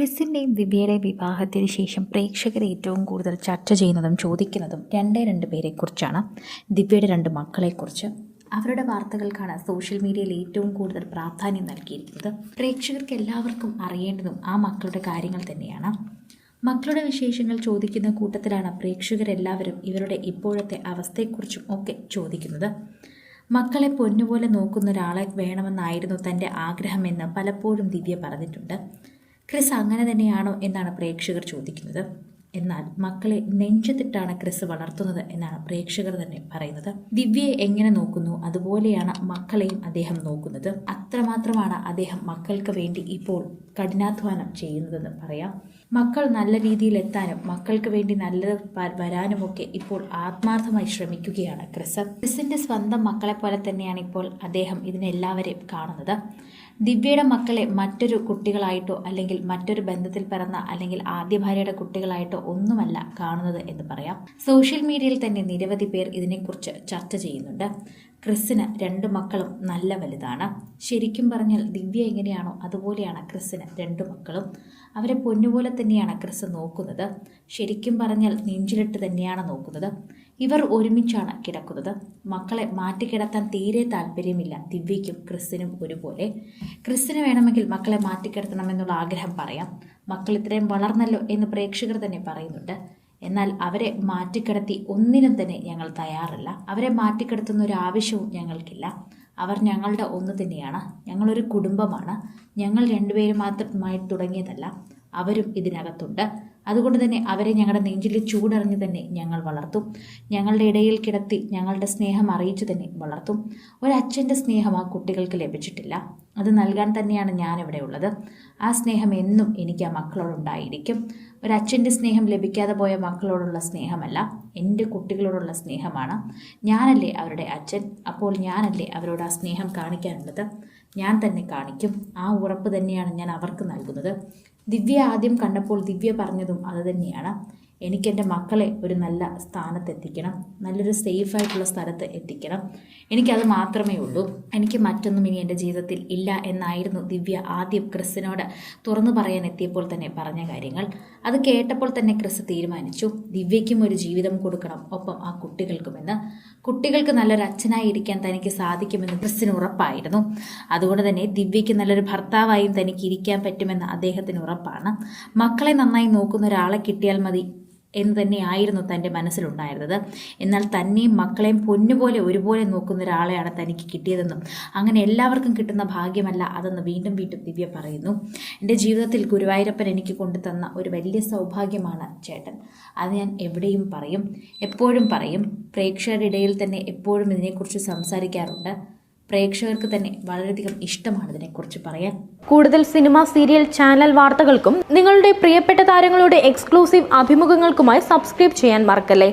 ക്രിസിന്റെയും ദിവ്യയുടെയും വിവാഹത്തിന് ശേഷം പ്രേക്ഷകർ ഏറ്റവും കൂടുതൽ ചർച്ച ചെയ്യുന്നതും ചോദിക്കുന്നതും രണ്ടേ രണ്ട് പേരെക്കുറിച്ചാണ്. ദിവ്യയുടെ രണ്ട് മക്കളെക്കുറിച്ച്. അവരുടെ വാർത്തകൾക്കാണ് സോഷ്യൽ മീഡിയയിൽ ഏറ്റവും കൂടുതൽ പ്രാധാന്യം നൽകിയിരിക്കുന്നത്. പ്രേക്ഷകർക്ക് എല്ലാവർക്കും അറിയേണ്ടതും ആ മക്കളുടെ കാര്യങ്ങൾ തന്നെയാണ്. മക്കളുടെ വിശേഷങ്ങൾ ചോദിക്കുന്ന കൂട്ടത്തിലാണ് പ്രേക്ഷകരെല്ലാവരും ഇവരുടെ ഇപ്പോഴത്തെ അവസ്ഥയെക്കുറിച്ചും ഒക്കെ ചോദിക്കുന്നത്. മക്കളെ പൊന്നുപോലെ നോക്കുന്ന ഒരാളെ വേണമെന്നായിരുന്നു തന്റെ ആഗ്രഹമെന്ന് പലപ്പോഴും ദിവ്യ പറഞ്ഞിട്ടുണ്ട്. ക്രിസ് അങ്ങനെ തന്നെയാണോ എന്നാണ് പ്രേക്ഷകർ ചോദിക്കുന്നത്. എന്നാൽ മക്കളെ നെഞ്ചത്തിട്ടാണ് ക്രിസ് വളർത്തുന്നത് എന്നാണ് പ്രേക്ഷകർ തന്നെ പറയുന്നത്. ദിവ്യയെ എങ്ങനെ നോക്കുന്നു? അതുപോലെയാണ് മക്കളെയും അദ്ദേഹം നോക്കുന്നത്. അത്രമാത്രമാണ് അദ്ദേഹം മക്കൾക്ക് വേണ്ടി ഇപ്പോൾ കഠിനാധ്വാനം ചെയ്യുന്നതെന്ന് പറയാം. മക്കൾ നല്ല രീതിയിൽ എത്താനും മക്കൾക്ക് വേണ്ടി നല്ലത് വരാനുമൊക്കെ ഇപ്പോൾ ആത്മാർത്ഥമായി ശ്രമിക്കുകയാണ് ക്രിസ്. ക്രിസിന്റെ സ്വന്തം മക്കളെ പോലെ തന്നെയാണ് ഇപ്പോൾ അദ്ദേഹം ഇതിനെല്ലാവരെയും കാണുന്നത്. ദിവ്യയുടെ മക്കളെ മറ്റൊരു കുട്ടികളായിട്ടോ അല്ലെങ്കിൽ മറ്റൊരു ബന്ധത്തിൽ പിറന്ന അല്ലെങ്കിൽ ആദ്യ ഭാര്യയുടെ കുട്ടികളായിട്ടോ ഒന്നുമല്ല കാണുന്നത് എന്ന് പറയാം. സോഷ്യൽ മീഡിയയിൽ തന്നെ നിരവധി പേർ ഇതിനെക്കുറിച്ച് ചർച്ച ചെയ്യുന്നുണ്ട്. ക്രിസ്സിന് രണ്ട് മക്കളും നല്ല വലുതാണ്. ശരിക്കും പറഞ്ഞാൽ ദിവ്യ എങ്ങനെയാണോ അതുപോലെയാണ് ക്രിസ്സിന് രണ്ട് മക്കളും. അവരെ പൊന്നുപോലെ തന്നെയാണ് ക്രിസ് നോക്കുന്നത്. ശരിക്കും പറഞ്ഞാൽ നെഞ്ചിലിട്ട് തന്നെയാണ് നോക്കുന്നത്. ഇവർ ഒരുമിച്ചാണ് കിടക്കുന്നത്. മക്കളെ മാറ്റിക്കിടത്താൻ തീരെ താല്പര്യമില്ല. ദിവ്യയ്ക്കും ക്രിസ്സിനും ഒരുപോലെ. ക്രിസ്സിന് വേണമെങ്കിൽ മക്കളെ മാറ്റിക്കിടത്തണമെന്നുള്ള ആഗ്രഹം പറയാം. മക്കൾ ഇത്രയും വളർന്നല്ലോ എന്ന് പ്രേക്ഷകർ തന്നെ പറയുന്നുണ്ട്. എന്നാൽ അവരെ മാറ്റിക്കിടത്തി ഒന്നിനും തന്നെ ഞങ്ങൾ തയ്യാറല്ല. അവരെ മാറ്റിക്കിടത്തുന്ന ഒരു ആവശ്യവും ഞങ്ങൾക്കില്ല. അവർ ഞങ്ങളുടെ ഒന്ന് തന്നെയാണ്. ഞങ്ങളൊരു കുടുംബമാണ്. ഞങ്ങൾ രണ്ടുപേരും മാത്രമായി തുടങ്ങിയതല്ല. അവരും ഇതിനകത്തുണ്ട്. അതുകൊണ്ട് തന്നെ അവരെ ഞങ്ങളുടെ നെഞ്ചിൽ ചൂടറിഞ്ഞ് തന്നെ ഞങ്ങൾ വളർത്തും. ഞങ്ങളുടെ ഇടയിൽ കിടത്തി ഞങ്ങളുടെ സ്നേഹം അറിയിച്ചു തന്നെ വളർത്തും. ഒരച്ഛന്റെ സ്നേഹം ആ കുട്ടികൾക്ക് ലഭിച്ചിട്ടില്ല. അത് നൽകാൻ തന്നെയാണ് ഞാനിവിടെ ഉള്ളത്. ആ സ്നേഹം എന്നും എനിക്ക് ആ മക്കളോടുണ്ടായിരിക്കും ഒരച്ഛന്റെ സ്നേഹം ലഭിക്കാതെ പോയ മക്കളോടുള്ള സ്നേഹമല്ല എന്റെ കുട്ടികളോടുള്ള സ്നേഹമാണ്. ഞാനല്ലേ അവരുടെ അച്ഛൻ. അപ്പോൾ ഞാനല്ലേ അവരോട് ആ സ്നേഹം കാണിക്കാനുള്ളത്. ഞാൻ തന്നെ കാണിക്കും. ആ ഉറപ്പ് തന്നെയാണ് ഞാൻ അവർക്ക് നൽകുന്നത്. ദിവ്യ ആദ്യം കണ്ടപ്പോൾ ദിവ്യ പറഞ്ഞതും അതുതന്നെയാണ് എനിക്കെന്റെ മക്കളെ ഒരു നല്ല സ്ഥാനത്തെത്തിക്കണം. നല്ലൊരു സേഫ് ആയിട്ടുള്ള സ്ഥലത്ത് എത്തിക്കണം. എനിക്കത് മാത്രമേ ഉള്ളൂ. എനിക്ക് മറ്റൊന്നും ഇനി എന്റെ ജീവിതത്തിൽ ഇല്ല എന്നായിരുന്നു ദിവ്യ ആദ്യം ക്രിസ്സിനോട് തുറന്നു പറയാൻ എത്തിയപ്പോൾ തന്നെ പറഞ്ഞ കാര്യങ്ങൾ. അത് കേട്ടപ്പോൾ തന്നെ ക്രിസ് തീരുമാനിച്ചു. ദിവ്യയ്ക്കും ഒരു ജീവിതം കൊടുക്കണം ഒപ്പം ആ കുട്ടികൾക്കുമെന്ന്. കുട്ടികൾക്ക് നല്ലൊരു അച്ഛനായി ഇരിക്കാൻ തനിക്ക് സാധിക്കുമെന്ന് ക്രിസ്സിന് ഉറപ്പായിരുന്നു. അതുകൊണ്ട് തന്നെ ദിവ്യയ്ക്ക് നല്ലൊരു ഭർത്താവായും തനിക്ക് ഇരിക്കാൻ പറ്റുമെന്ന് അദ്ദേഹത്തിന് ഉറപ്പാണ്. മക്കളെ നന്നായി നോക്കുന്ന ഒരാളെ കിട്ടിയാൽ മതി. എന്ന് തന്നെയായിരുന്നു തന്റെ മനസ്സിലുണ്ടായിരുന്നത്. എന്നാൽ തന്നെയും മക്കളെയും പൊന്നുപോലെ ഒരുപോലെ നോക്കുന്ന ഒരാളെയാണ് തനിക്ക് കിട്ടിയതെന്നും അങ്ങനെ എല്ലാവർക്കും കിട്ടുന്ന ഭാഗ്യമല്ല അതെന്ന് വീണ്ടും വീണ്ടും ദിവ്യ പറയുന്നു. എന്റെ ജീവിതത്തിൽ ഗുരുവായൂരപ്പൻ എനിക്ക് കൊണ്ടുതന്ന ഒരു വലിയ സൗഭാഗ്യമാണ് ചേട്ടൻ. അത് ഞാൻ എവിടെയും പറയും എപ്പോഴും പറയും. പ്രേക്ഷകരുടെ ഇടയിൽ തന്നെ എപ്പോഴും ഇതിനെക്കുറിച്ച് സംസാരിക്കാറുണ്ട്. പ്രേക്ഷകർക്ക് തന്നെ വളരെയധികം ഇഷ്ടമാണ് ഇതിനെക്കുറിച്ച് പറയാൻ. കൂടുതൽ സിനിമ സീരിയൽ ചാനൽ വാർത്തകൾക്കും നിങ്ങളുടെ പ്രിയപ്പെട്ട താരങ്ങളുടെ എക്സ്ക്ലൂസീവ് അഭിമുഖങ്ങൾക്കുമായി സബ്സ്ക്രൈബ് ചെയ്യാൻ മറക്കല്ലേ?